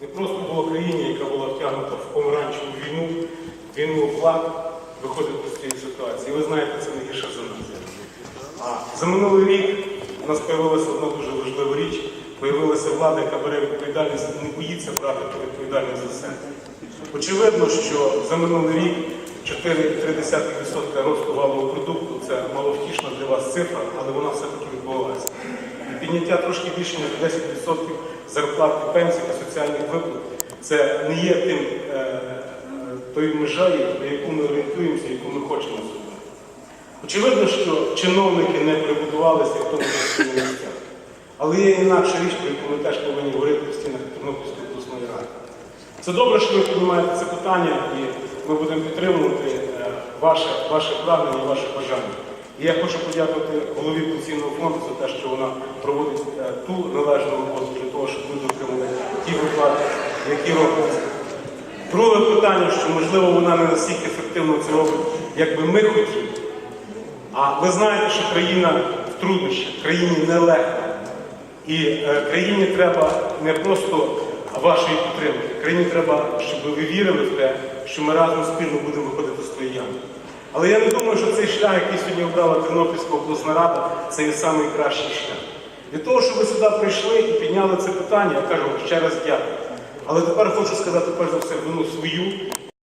Не просто було країні, яка була втягнута в помаранчеву війну, війну оплат, виходити з цієї ситуації. І ви знаєте, це не гірше за нас. А за минулий рік у нас з'явилася одна дуже важлива річ. Появилася влада, яка бере відповідальність не боїться брати відповідальність за все. Очевидно, що за минулий рік 4,3% росту валового продукту це маловтішна для вас цифра, але вона все-таки відбулася. І підняття трошки більше ніж 10% зарплат і пенсій соціальних виплат це не є тим е, е, тою межею, на яку ми орієнтуємося, яку ми хочемо зробити. Очевидно, що чиновники не перебудувалися в тому числі на. Але є інакша річ, про яку ми теж повинні говорити в стінах Тернопільської обласної ради. Це добре, що ви піднімаєте це питання, і ми будемо підтримувати е, ваше, ваше прагнення ваше бажання. І я хочу подякувати голові пенсійного фонду за те, що вона проводить ту належну роботу для того, щоб люди отримали ті виплати, які робляться. Друге питання, що можливо вона не настільки ефективно це робить, як би ми хотіли. А ви знаєте, що країна в труднощах, країні нелегко. І е, країні треба не просто вашої підтримки, країні треба, щоб ви вірили в те, що ми разом спільно будемо виходити з тої ями. Але я не думаю, що цей шлях, який сьогодні обрала Тернопільська обласна рада, це є найкращий шлях. Від того, що ви сюди прийшли і підняли це питання, я кажу ще раз дякую. Але тепер хочу сказати перш за все вину свою